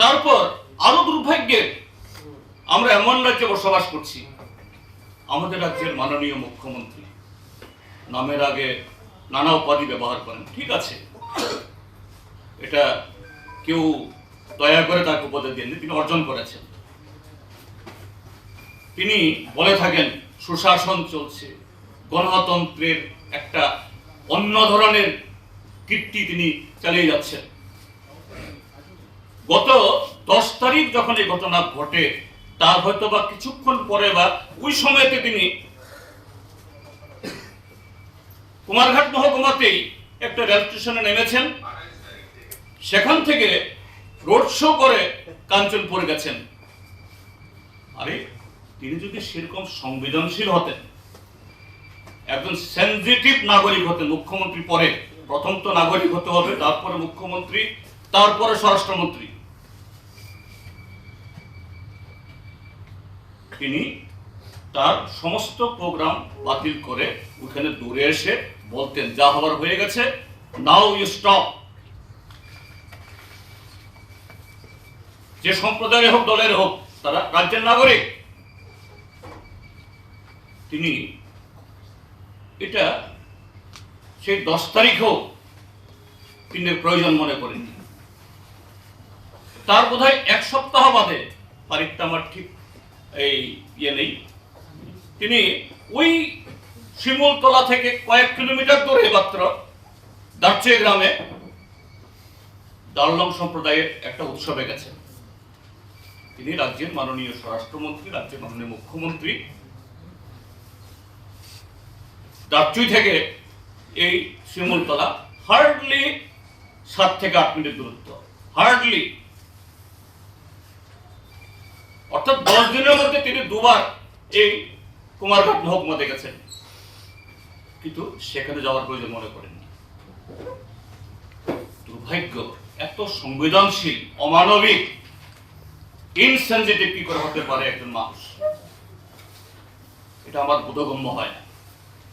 তারপর আরও দুর্ভাগ্যের, আমরা এমন রাজ্যে বসবাস করছি, আমাদের রাজ্যের মাননীয় মুখ্যমন্ত্রী নামের আগে নানা উপাধি ব্যবহার করেন, ঠিক আছে। এটা কেউ দয়া করে তাকে উপদেশ দেননি, তিনি অর্জন করেছেন। তিনি বলে থাকেন, সুশাসন চলছে, গণতন্ত্রের একটা অন্য ধরনের কীর্তি তিনি চালিয়ে যাচ্ছেন। গত দশ তারিখ যখন এই ঘটনা ঘটে, তার হয়তো বা কিছুক্ষণ পরে বা ওই সময়তে তিনি কুমারঘাট মহকুমাতেই একটা রেল স্টেশনে নেমেছেন। সেখান থেকে রোড শো করে কাঞ্চনপুর গেছেন। আরে, তিনি যদি সেরকম সংবেদনশীল হতেন, একজন সেনজিটিভ নাগরিক হতেন, মুখ্যমন্ত্রী পরে প্রথম তো নাগরিক হতে হবে, তারপরে মুখ্যমন্ত্রী, তারপরে স্বরাষ্ট্রমন্ত্রী। তিনি তার সমস্ত প্রোগ্রাম বাতিল করে ওখানে দূরে এসে বলতেন, যা হবার হয়ে গেছে নাও ইউ স্টপ যে সম্প্রদায়ের হোক, দলের হোক, তারা রাজ্যের নাগরিক। তিনি এটা সেই দশ তারিখেও তিনি প্রয়োজন মনে করেননি। তার বোধহয় এক সপ্তাহ বাদে তারিখটা ঠিক এই ইয়ে নেই। তিনি ওই শিমুলতলা থেকে কয়েক কিলোমিটার দূরে মাত্র দার্চে গ্রামে দার্লং সম্প্রদায়ের একটা উৎসবে গেছেন। তিনি রাজ্যের মাননীয় স্বরাষ্ট্রমন্ত্রী, রাজ্যের মাননীয় মুখ্যমন্ত্রী। দার্চুই থেকে এই শিমুলতলা হার্ডলি সাত থেকে আট মিনিট দূরত্ব। হার্ডলি অর্থাৎ দশ দিনের মধ্যে তিনি দুবার এই কুমারঘাট মহকুমা দেখেছেন কিন্তু সেখানে যাওয়ার প্রয়োজন মনে করেননি দুর্ভাগ্য, এত সংবেদনশীল, অমানবিক ইনসেন্সিটিভ কি করে হতে পারে একজন মানুষ? এটা আমার বোধগম্য হয় না।